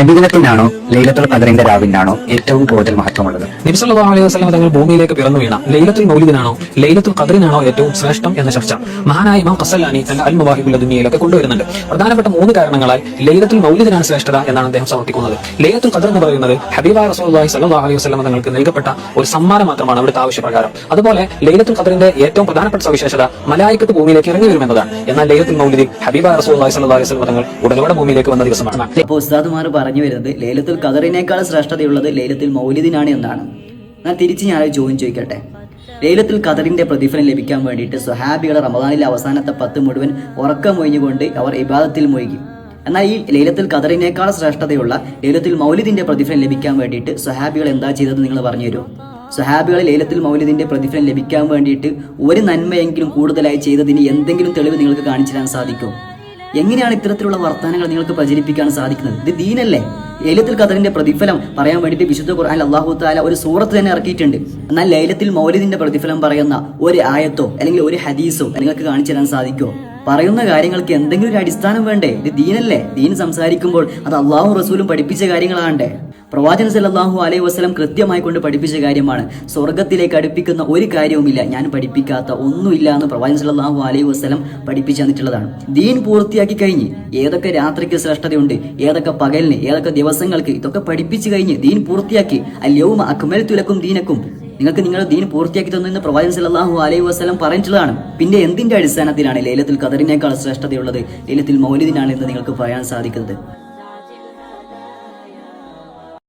നബിദിനത്തിനാണോ ലൈലത്തുൽ ഖദറിന്റെ രാവിനാണോ ഏറ്റവും കൂടുതൽ മഹത്വമുള്ളത്? നബിസല്ലാഹു അലൈഹി വസ്ലം തങ്ങൾ ഭൂമിയിലേക്ക് പിറന്നു വീണ ലൈലത്തുൽ മൗലിദിനാണോ ലൈലത്തുൽ ഖദറിനാണോ ഏറ്റവും ശ്രേഷ്ഠം എന്ന ചർച്ച മഹാനായ ഇമാം ഖസലാനി തന്റെ അൽ മുവാഹിബുൽ ദുനിയയിലൊക്കെ കൊണ്ടുവരുന്നുണ്ട്. പ്രധാനപ്പെട്ട മൂന്ന് കാരണങ്ങളാൽ ലൈലത്തുൽ മൗലിദിനാണ് ശ്രേഷ്ഠത എന്നാണ് അദ്ദേഹം സമർപ്പിക്കുന്നത് ലൈലത്തുൽ ഖദർ എന്ന് പറയുന്നത് ഹബീബ റസൂലുള്ളാഹി സല്ലല്ലാഹു അലൈഹി വസല്ലം തങ്ങൾക്ക് നൽകപ്പെട്ട ഒരു സമ്മാനം മാത്രമാണ് അവിടുത്തെ ആവശ്യപ്രകാരം. അതുപോലെ ലൈലത്തുൽ ഖദറിന്റെ ഏറ്റവും പ്രധാനപ്പെട്ട സവിശേഷത മലായിക്കത്ത് ഭൂമിയിലേക്ക് ഇറങ്ങി വരുമെന്നതാണ്. എന്നാൽ ലൈലത്തുൽ മൗലിദിൽ ഹബീബ റസൂലുള്ളാഹി സല്ലല്ലാഹു അലൈഹി വസല്ലം തങ്ങൾ ഉടലോടെ ഭൂമിയിലേക്ക് വന്ന ദിവസമാണ്. പറഞ്ഞു വരുന്നത് ലേലത്തിൽ ഖദറിനേക്കാൾ ശ്രേഷ്ഠതയുള്ളത് ലേലത്തിൽ മൗലിദിനാണ് എന്നാണ്. എന്നാൽ തിരിച്ച് ഞാൻ ചോദ്യം ചോദിക്കട്ടെ? ലേലത്തിൽ ഖദറിന്റെ പ്രതിഫലം ലഭിക്കാൻ വേണ്ടിയിട്ട് സ്വഹാബികളെ റമദാനിലെ അവസാനത്തെ പത്ത് മുഴുവൻ ഉറക്കം മൊഴിഞ്ഞുകൊണ്ട് അവർ ഇബാദത്തിൽ മുഴുകി. എന്നാൽ ഈ ലേലത്തിൽ ഖദറിനേക്കാൾ ശ്രേഷ്ഠതയുള്ള ലേലത്തിൽ മൗലിദിന്റെ പ്രതിഫലം ലഭിക്കാൻ വേണ്ടിയിട്ട് സ്വഹാബികൾ എന്താ ചെയ്തത് നിങ്ങൾ പറഞ്ഞു തരുമോ? സ്വഹാബികൾ ലേലത്തിൽ മൗലിദിന്റെ പ്രതിഫലം ലഭിക്കാൻ വേണ്ടിയിട്ട് ഒരു നന്മയെങ്കിലും കൂടുതലായി ചെയ്തതിന് എന്തെങ്കിലും തെളിവ് നിങ്ങൾക്ക് കാണിച്ചു തരാൻ സാധിക്കുമോ? എങ്ങനെയാണ് ഇത്തരത്തിലുള്ള വർത്തമാനങ്ങൾ നിങ്ങൾക്ക് പ്രചരിപ്പിക്കാൻ സാധിക്കുന്നത്? ഇത് ദീനല്ലേ? ലൈലത്തിൽ ഖദറിന്റെ പ്രതിഫലം പറയാൻ വേണ്ടി വിശുദ്ധ ഖുർആൻ അള്ളാഹു താല ഒരു സൂറത്ത് തന്നെ ഇറക്കിയിട്ടുണ്ട്. എന്നാൽ ലൈലത്തിൽ മൗലിദിന്റെ പ്രതിഫലം പറയുന്ന ഒരു ആയത്തോ അല്ലെങ്കിൽ ഒരു ഹദീസോ നിങ്ങൾക്ക് കാണിച്ചു തരാൻ സാധിക്കുമോ? പറയുന്ന കാര്യങ്ങൾക്ക് എന്തെങ്കിലും ഒരു അടിസ്ഥാനം വേണ്ടേ? ഇത് ദീനല്ലേ? ദീൻ സംസാരിക്കുമ്പോൾ അത് അള്ളാഹു റസൂലും പഠിപ്പിച്ച കാര്യങ്ങളാണ്ടേ പ്രവാചകൻ സല്ലാഹു അലൈഹി വസ്ലം കൃത്യമായി കൊണ്ട് പഠിപ്പിച്ച കാര്യമാണ് സ്വർഗത്തിലേക്ക് അടുപ്പിക്കുന്ന ഒരു കാര്യവുമില്ല ഞാൻ പഠിപ്പിക്കാത്ത ഒന്നുമില്ല എന്ന് പ്രവാചകൻ സല്ലാഹു അലൈഹി വസ്ലം പഠിപ്പിച്ചു തന്നിട്ടുള്ളതാണ്. ദീൻ പൂർത്തിയാക്കി കഴിഞ്ഞ് ഏതൊക്കെ രാത്രിക്ക് ശ്രേഷ്ഠതയുണ്ട് ഏതൊക്കെ പകലിന് ഏതൊക്കെ ദിവസങ്ങൾക്ക് ഇതൊക്കെ പഠിപ്പിച്ചു കഴിഞ്ഞ് ദീൻ പൂർത്തിയാക്കി അല്യവും അക്മൽ തുലക്കും ദീനക്കും നിങ്ങൾക്ക് നിങ്ങളുടെ ദീൻ പൂർത്തിയാക്കി തന്നു എന്ന് പ്രവാചകൻ സല്ലല്ലാഹു അലൈഹി വസല്ലം പറഞ്ഞിട്ടുള്ളതാണ്. പിന്നെ എന്തിന്റെ അടിസ്ഥാനത്തിലാണ് ലൈലത്തുൽ ഖദറിനേക്കാൾ ശ്രേഷ്ഠതയുള്ളത്? ലൈലത്തുൽ മൗലിദിനാണ് എന്ന് നിങ്ങൾക്ക് പറയാൻ സാധിക്കുന്നത്.